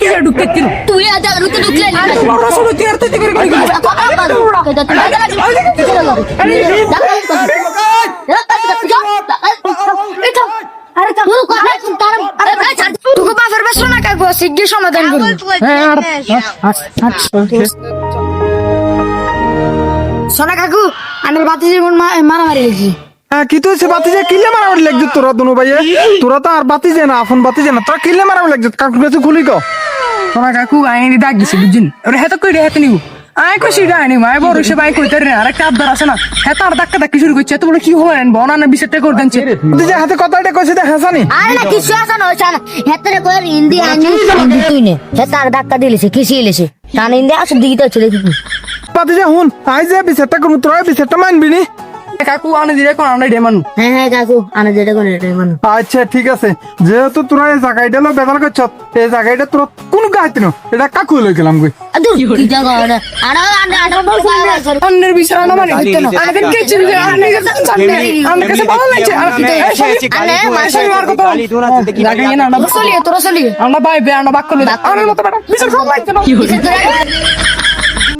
তুই ঢুকতে কিনো তুই আজ রুতে ঢুকলে আরে বড় সরো তুই আর তুই করে করে তোকে বাপের বেশ না কাকু শিগগির সমাধান করব সোনা কাকু আমি বাতি জীবন মারামারি লেগেছি হ্যাঁ কি তুই সে বাতি যে কিলে মারামারি লাগছে তোরা দুনো ভাইয়ে তোরা তো আর বাতি যে না আফন বাতি যে না তোরা কিলে মারামারি লাগছে কাকুর কাছে খুলি কো সোনা কাকু আইনি ডাক দিছে বুঝিন ওরে হেতো কই রে হেতো নিবো? আই কইছি ডাইনি মাই বড় সে বাই কইতে রে আরেকটা আবদার আছে না। হেতো আর ধাক্কা ধাক্কি শুরু করছে এত কি হয় বনা না বিষয়টা করে দেনছে। তুই যে হাতে কথাটা কইছে দেখ হাসানি। আরে না কিছু আছে না ওইটা না। হেতরে কই হিন্দি হিন্দি তুই নে। হেতো হেতার ধাক্কা দিলিছে কিসি ইলেছে টান হিন্দি আসে দিতে চলে দিবি বাতি যে হুন আই যে বিচারটা করব তোরা বিচারটা মানবি নি? কাকু আনে দিলে কোন আমরা ডেমানু হ্যাঁ হ্যাঁ কাকু আনে যেটা কোন এটা আচ্ছা ঠিক আছে। যেহেতু তোরা এই জায়গাটা লো বেদাল করছ এই জায়গাটা তোর কোন গাইতে নো। এটা কাকু লই গেলাম কই আদু কি জায়গা না আরে আরে আরে অন্যের বিষয় না। মানে আমাদের কে চিনি আনে আমার কাছে ভালো লাগছে আর আরে মাসে আর কত লাগে না আমরা চলিয়ে তোরা চলিয়ে। আমরা ভাই বে আমরা বাক্য লই আমার মতো বেটা বিষয় ভালো লাগছে না।